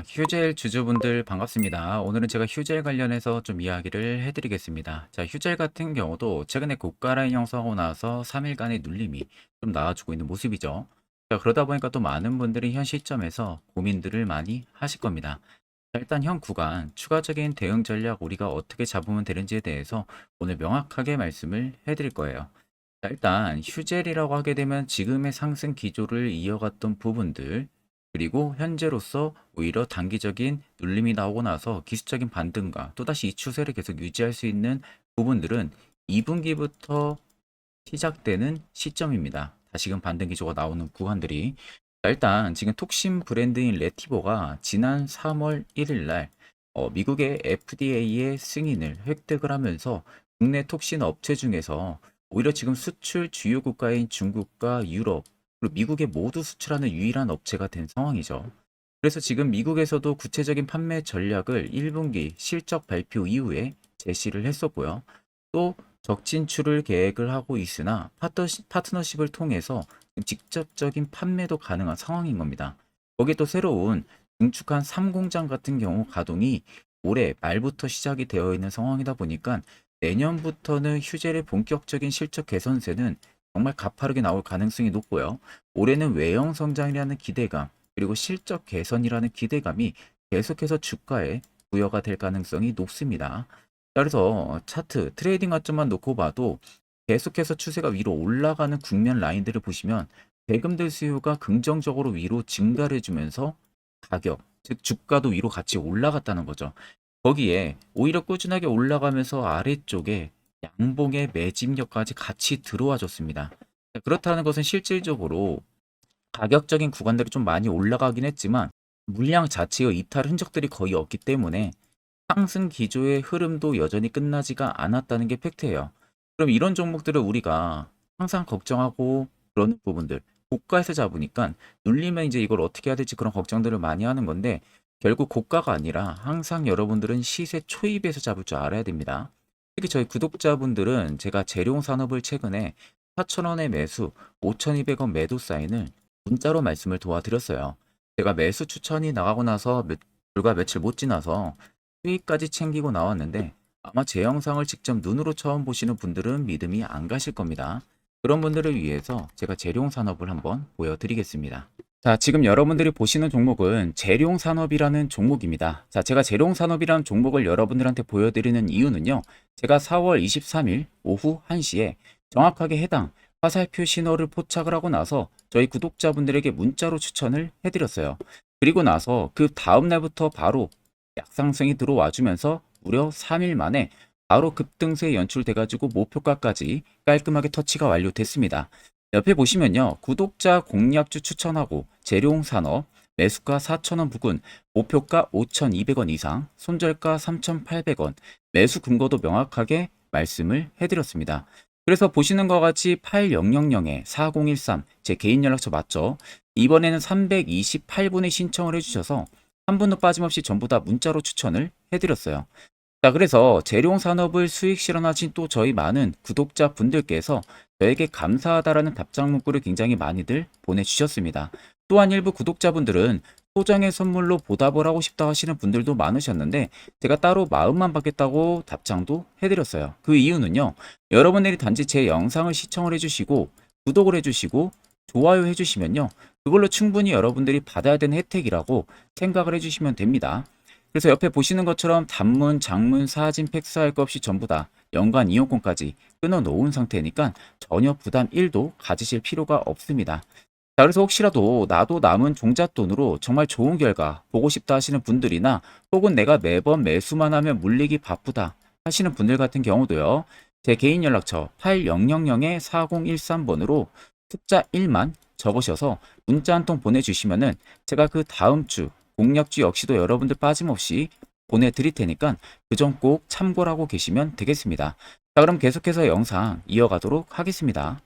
아, 휴젤 주주분들 반갑습니다. 오늘은 제가 휴젤 관련해서 좀 이야기를 해드리겠습니다. 자, 휴젤 같은 경우도 최근에 고가 라인 형성하고 나서 3일간의 눌림이 좀 나와주고 있는 모습이죠. 자, 그러다 보니까 또 많은 분들이 현 시점에서 고민들을 많이 하실 겁니다. 자, 일단 현 구간 추가적인 대응 전략 우리가 어떻게 잡으면 되는지에 대해서 오늘 명확하게 말씀을 해드릴 거예요. 자, 일단 휴젤이라고 하게 되면 지금의 상승 기조를 이어갔던 부분들 그리고 현재로서 오히려 단기적인 눌림이 나오고 나서 기술적인 반등과 또다시 이 추세를 계속 유지할 수 있는 부분들은 2분기부터 시작되는 시점입니다. 다시금 반등 기조가 나오는 구간들이 자, 일단 지금 톡신 브랜드인 레티보가 지난 3월 1일 날 어, 미국의 FDA의 승인을 획득을 하면서 국내 톡신 업체 중에서 오히려 지금 수출 주요 국가인 중국과 유럽 그리고 미국에 모두 수출하는 유일한 업체가 된 상황이죠. 그래서 지금 미국에서도 구체적인 판매 전략을 1분기 실적 발표 이후에 제시를 했었고요. 또 적진출을 계획을 하고 있으나 파트너십, 파트너십을 통해서 직접적인 판매도 가능한 상황인 겁니다. 거기에 또 새로운 증축한 3공장 같은 경우 가동이 올해 말부터 시작이 되어 있는 상황이다 보니까 내년부터는 휴젤의 본격적인 실적 개선세는 정말 가파르게 나올 가능성이 높고요. 올해는 외형 성장이라는 기대감, 그리고 실적 개선이라는 기대감이 계속해서 주가에 부여가 될 가능성이 높습니다. 자, 그래서 차트, 트레이딩 관점만 놓고 봐도 계속해서 추세가 위로 올라가는 국면 라인들을 보시면 대금들 수요가 긍정적으로 위로 증가를 해주면서 가격, 즉 주가도 위로 같이 올라갔다는 거죠. 거기에 오히려 꾸준하게 올라가면서 아래쪽에 양봉의 매집력까지 같이 들어와 줬습니다. 그렇다는 것은 실질적으로 가격적인 구간들이 좀 많이 올라가긴 했지만 물량 자체의 이탈 흔적들이 거의 없기 때문에 상승 기조의 흐름도 여전히 끝나지가 않았다는 게 팩트예요. 그럼 이런 종목들을 우리가 항상 걱정하고 그러는 부분들 고가에서 잡으니까 눌리면 이제 이걸 어떻게 해야 될지 그런 걱정들을 많이 하는 건데 결국 고가가 아니라 항상 여러분들은 시세 초입에서 잡을 줄 알아야 됩니다. 특히 저희 구독자분들은 제가 재룡 산업을 최근에 4,000원의 매수, 5,200원 매도 사인을 문자로 말씀을 도와드렸어요. 제가 매수 추천이 나가고 나서 몇- 불과 며칠 못 지나서 수익까지 챙기고 나왔는데 아마 제 영상을 직접 눈으로 처음 보시는 분들은 믿음이 안 가실 겁니다. 그런 분들을 위해서 제가 재룡 산업을 한번 보여드리겠습니다. 자, 지금 여러분들이 보시는 종목은 재룡 산업이라는 종목입니다. 자, 제가 재룡 산업이라는 종목을 여러분들한테 보여드리는 이유는요. 제가 4월 23일 오후 1시에 정확하게 해당 화살표 신호를 포착을 하고 나서 저희 구독자분들에게 문자로 추천을 해드렸어요. 그리고 나서 그 다음 날부터 바로 약상승이 들어와 주면서 무려 3일 만에 바로 급등세에 연출돼가지고 목표가까지 깔끔하게 터치가 완료됐습니다. 옆에 보시면요. 구독자 공략주 추천하고 재룡 산업 매수가 4,000원 부근, 목표가 5,200원 이상, 손절가 3,800원, 매수 근거도 명확하게 말씀을 해드렸습니다. 그래서 보시는 것 같이 8000에 4013, 제 개인 연락처 맞죠? 이번에는 328분의 신청을 해주셔서 한 분도 빠짐없이 전부 다 문자로 추천을 해드렸어요. 자, 그래서 재룡 산업을 수익 실현하신 또 저희 많은 구독자 분들께서 저에게 감사하다라는 답장 문구를 굉장히 많이들 보내주셨습니다. 또한 일부 구독자분들은 소정의 선물로 보답을 하고 싶다 하시는 분들도 많으셨는데 제가 따로 마음만 받겠다고 답장도 해드렸어요. 그 이유는요. 여러분들이 단지 제 영상을 시청을 해주시고 구독을 해주시고 좋아요 해주시면요. 그걸로 충분히 여러분들이 받아야 되는 혜택이라고 생각을 해주시면 됩니다. 그래서 옆에 보시는 것처럼 단문, 장문, 사진, 팩스 할 것 없이 전부 다 연간 이용권까지 끊어 놓은 상태니까 전혀 부담 1도 가지실 필요가 없습니다. 자, 그래서 혹시라도 나도 남은 종잣돈으로 정말 좋은 결과 보고 싶다 하시는 분들이나 혹은 내가 매번 매수만 하면 물리기 바쁘다 하시는 분들 같은 경우도요. 제 개인 연락처 8000-4013번으로 숫자 1만 적으셔서 문자 한 통 보내주시면은 제가 그 다음 주 공략주 역시도 여러분들 빠짐없이 보내드릴 테니까 그 점 꼭 참고를 하고 계시면 되겠습니다. 자, 그럼 계속해서 영상 이어가도록 하겠습니다.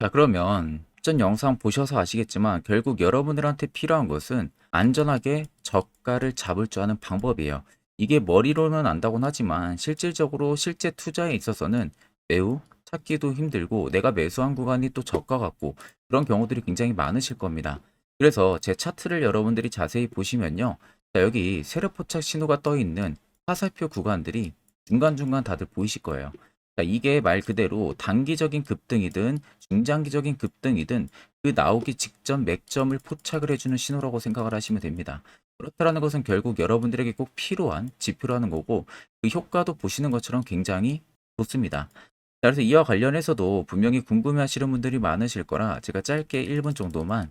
자, 그러면 전 영상 보셔서 아시겠지만 결국 여러분들한테 필요한 것은 안전하게 저가를 잡을 줄 아는 방법이에요. 이게 머리로는 안다곤 하지만 실질적으로 실제 투자에 있어서는 매우 찾기도 힘들고 내가 매수한 구간이 또 저가 같고 그런 경우들이 굉장히 많으실 겁니다. 그래서 제 차트를 여러분들이 자세히 보시면요. 자, 여기 세력 포착 신호가 떠 있는 화살표 구간들이 중간중간 다들 보이실 거예요. 자, 이게 말 그대로 단기적인 급등이든 중장기적인 급등이든 그 나오기 직전 맥점을 포착을 해주는 신호라고 생각을 하시면 됩니다. 그렇다라는 것은 결국 여러분들에게 꼭 필요한 지표라는 거고 그 효과도 보시는 것처럼 굉장히 좋습니다. 자, 그래서 이와 관련해서도 분명히 궁금해 하시는 분들이 많으실 거라 제가 짧게 1분 정도만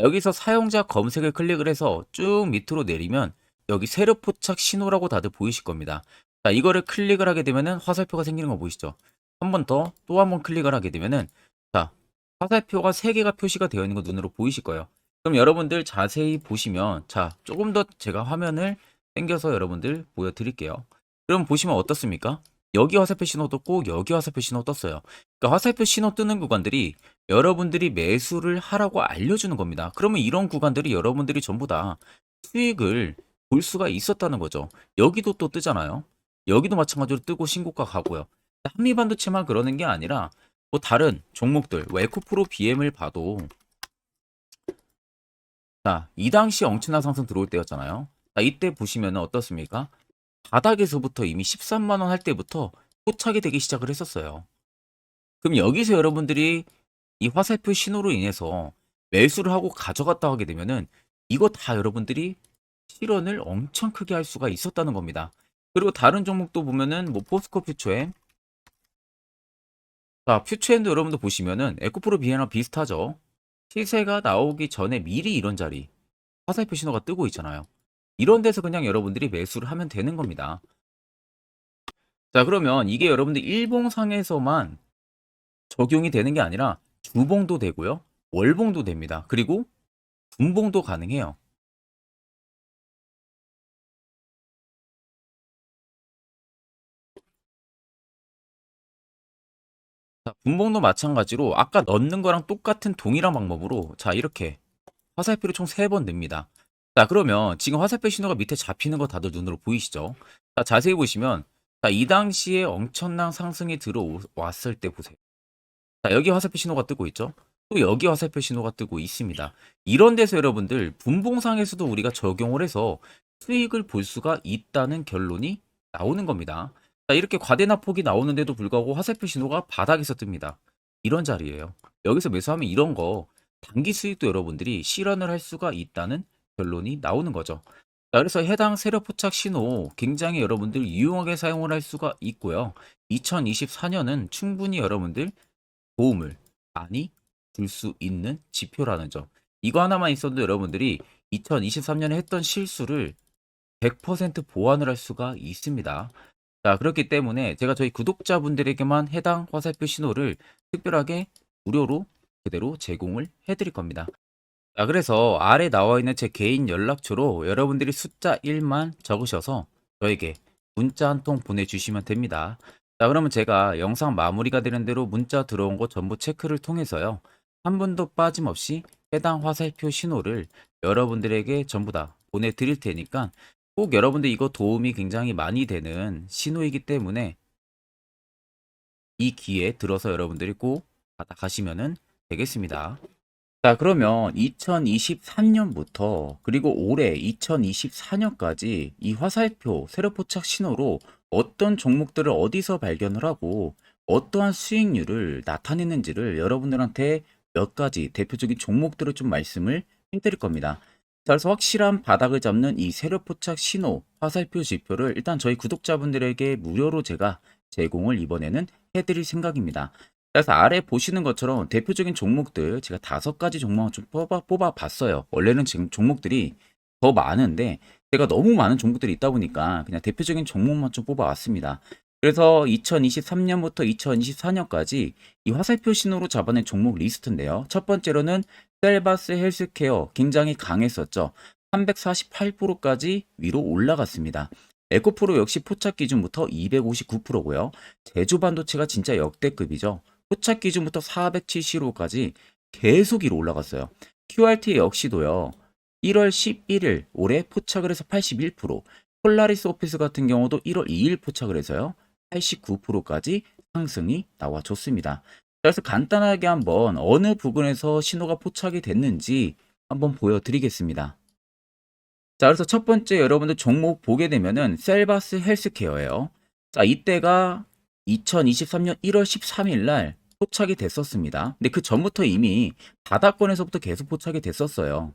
여기서 사용자 검색을 클릭을 해서 쭉 밑으로 내리면 여기 세력 포착 신호라고 다들 보이실 겁니다. 자, 이거를 클릭을 하게 되면은 화살표가 생기는 거 보이시죠? 한 번 더 또 한 번 클릭을 하게 되면은 자, 화살표가 3개가 표시가 되어 있는 거 눈으로 보이실 거예요. 그럼 여러분들 자세히 보시면 자, 조금 더 제가 화면을 당겨서 여러분들 보여드릴게요. 그럼 보시면 어떻습니까? 여기 화살표 신호 떴고 여기 화살표 신호 떴어요. 그러니까 화살표 신호 뜨는 구간들이 여러분들이 매수를 하라고 알려주는 겁니다. 그러면 이런 구간들이 여러분들이 전부 다 수익을 볼 수가 있었다는 거죠. 여기도 또 뜨잖아요. 여기도 마찬가지로 뜨고 신고가 가고요. 한미반도체만 그러는 게 아니라 뭐 다른 종목들, 뭐 에코프로 BM을 봐도 자, 이 당시 엄청난 상승 들어올 때였잖아요. 자, 이때 보시면 어떻습니까? 바닥에서부터 이미 13만 원 할 때부터 포착이 되기 시작을 했었어요. 그럼 여기서 여러분들이 이 화살표 신호로 인해서 매수를 하고 가져갔다 하게 되면은 이거 다 여러분들이 실현을 엄청 크게 할 수가 있었다는 겁니다. 그리고 다른 종목도 보면은 뭐 포스코 퓨처엠 자 퓨처엠도 여러분들 보시면은 에코프로 비에나 비슷하죠. 시세가 나오기 전에 미리 이런 자리 화살표 신호가 뜨고 있잖아요. 이런 데서 그냥 여러분들이 매수를 하면 되는 겁니다. 자 그러면 이게 여러분들 일봉상에서만 적용이 되는 게 아니라 주봉도 되고요. 월봉도 됩니다. 그리고 분봉도 가능해요. 자, 분봉도 마찬가지로 아까 넣는 거랑 똑같은 동일한 방법으로 자 이렇게 화살표를 총 3번 냅니다. 자 그러면 지금 화살표 신호가 밑에 잡히는 거 다들 눈으로 보이시죠? 자 자세히 보시면 자, 이 당시에 엄청난 상승이 들어왔을 때 보세요. 자 여기 화살표 신호가 뜨고 있죠? 또 여기 화살표 신호가 뜨고 있습니다. 이런 데서 여러분들 분봉상에서도 우리가 적용을 해서 수익을 볼 수가 있다는 결론이 나오는 겁니다. 자, 이렇게 과대납폭이 나오는데도 불구하고 화살표 신호가 바닥에서 뜹니다. 이런 자리예요. 여기서 매수하면 이런 거 단기 수익도 여러분들이 실현을 할 수가 있다는 결론이 나오는 거죠. 자, 그래서 해당 세력 포착 신호 굉장히 여러분들 유용하게 사용을 할 수가 있고요. 2024년은 충분히 여러분들 도움을 많이 줄 수 있는 지표라는 점. 이거 하나만 있어도 여러분들이 2023년에 했던 실수를 100% 보완을 할 수가 있습니다. 자, 그렇기 때문에 제가 저희 구독자분들에게만 해당 화살표 신호를 특별하게 무료로 그대로 제공을 해드릴 겁니다. 자, 그래서 아래 나와 있는 제 개인 연락처로 여러분들이 숫자 1만 적으셔서 저에게 문자 한 통 보내주시면 됩니다. 자, 그러면 제가 영상 마무리가 되는 대로 문자 들어온 거 전부 체크를 통해서요. 한 분도 빠짐없이 해당 화살표 신호를 여러분들에게 전부 다 보내드릴 테니까 꼭 여러분들 이거 도움이 굉장히 많이 되는 신호이기 때문에 이 기회에 들어서 여러분들이 꼭 받아가시면 되겠습니다. 자, 그러면 2023년부터 그리고 올해 2024년까지 이 화살표 세로 포착 신호로 어떤 종목들을 어디서 발견을 하고 어떠한 수익률을 나타내는지를 여러분들한테 몇 가지 대표적인 종목들을 좀 말씀을 해드릴 겁니다. 자, 그래서 확실한 바닥을 잡는 이 세로 포착 신호 화살표 지표를 일단 저희 구독자분들에게 무료로 제가 제공을 이번에는 해드릴 생각입니다. 그래서 아래 보시는 것처럼 대표적인 종목들 제가 다섯 가지 종목을 좀 뽑아, 뽑아 봤어요. 원래는 지금 종목들이 더 많은데 제가 너무 많은 종목들이 있다 보니까 그냥 대표적인 종목만 좀 뽑아 왔습니다. 그래서 2023년부터 2024년까지 이 화살표 신호로 잡아낸 종목 리스트인데요. 첫 번째로는 셀바스 헬스케어 굉장히 강했었죠. 348%까지 위로 올라갔습니다. 에코프로 역시 포착 기준부터 259%고요. 제주반도체가 진짜 역대급이죠. 포착 기준부터 470호까지 계속 위로 올라갔어요. QRT 역시도요. 1월 11일 올해 포착을 해서 81%, 폴라리스 오피스 같은 경우도 1월 2일 포착을 해서요. 89%까지 상승이 나와줬습니다. 그래서 간단하게 한번 어느 부분에서 신호가 포착이 됐는지 한번 보여드리겠습니다. 자, 그래서 첫 번째 여러분들 종목 보게 되면은 셀바스 헬스케어예요. 자, 이때가 2023년 1월 13일 날 포착이 됐었습니다. 근데 그 전부터 이미 바닥권에서부터 계속 포착이 됐었어요.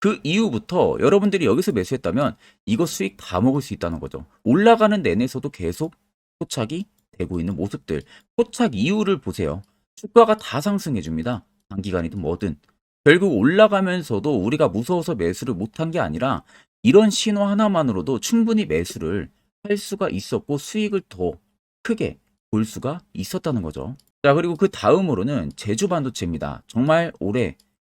그 이후부터 여러분들이 여기서 매수했다면 이거 수익 다 먹을 수 있다는 거죠. 올라가는 내내서도 계속 포착이 되고 있는 모습들. 포착 이후를 보세요. 주가가 다 상승해 줍니다. 단기간이든 뭐든. 결국 올라가면서도 우리가 무서워서 매수를 못한 게 아니라 이런 신호 하나만으로도 충분히 매수를 할 수가 있었고 수익을 더 크게 볼 수가 있었다는 거죠. 자, 그리고 그 다음으로는 제주 반도체입니다. 정말 올해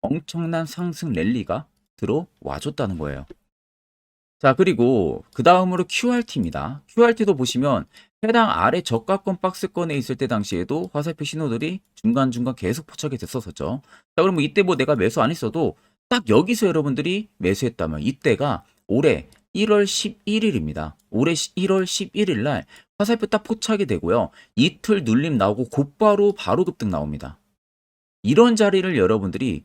엄청난 상승 랠리가 들어와줬다는 거예요. 자, 그리고 그 다음으로 QRT입니다. QRT도 보시면 해당 아래 저가권 박스권에 있을 때 당시에도 화살표 신호들이 중간중간 계속 포착이 됐었었죠. 자, 그러면 이때 뭐 내가 매수 안 했어도 딱 여기서 여러분들이 매수했다면 이때가 올해 1월 11일입니다. 올해 1월 11일 날 화살표 딱 포착이 되고요. 이틀 눌림 나오고 곧바로 바로 급등 나옵니다. 이런 자리를 여러분들이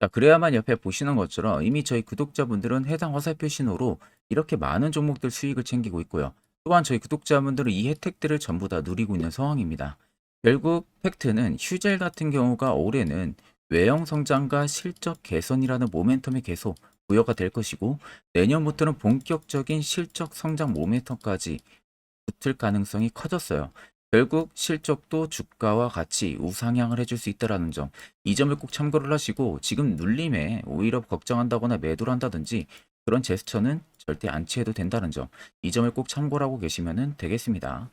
자, 그래야만 옆에 보시는 것처럼 이미 저희 구독자분들은 해당 화살표 신호로 이렇게 많은 종목들 수익을 챙기고 있고요. 또한 저희 구독자분들은 이 혜택들을 전부 다 누리고 있는 상황입니다. 결국 팩트는 휴젤 같은 경우가 올해는 외형 성장과 실적 개선이라는 모멘텀이 계속 부여가 될 것이고 내년부터는 본격적인 실적 성장 모멘텀까지 붙을 가능성이 커졌어요. 결국 실적도 주가와 같이 우상향을 해줄 수 있다라는 점, 이 점을 꼭 참고를 하시고 지금 눌림에 오히려 걱정한다거나 매도를 한다든지 그런 제스처는 절대 안 취해도 된다는 점, 이 점을 꼭 참고를 하고 계시면 되겠습니다.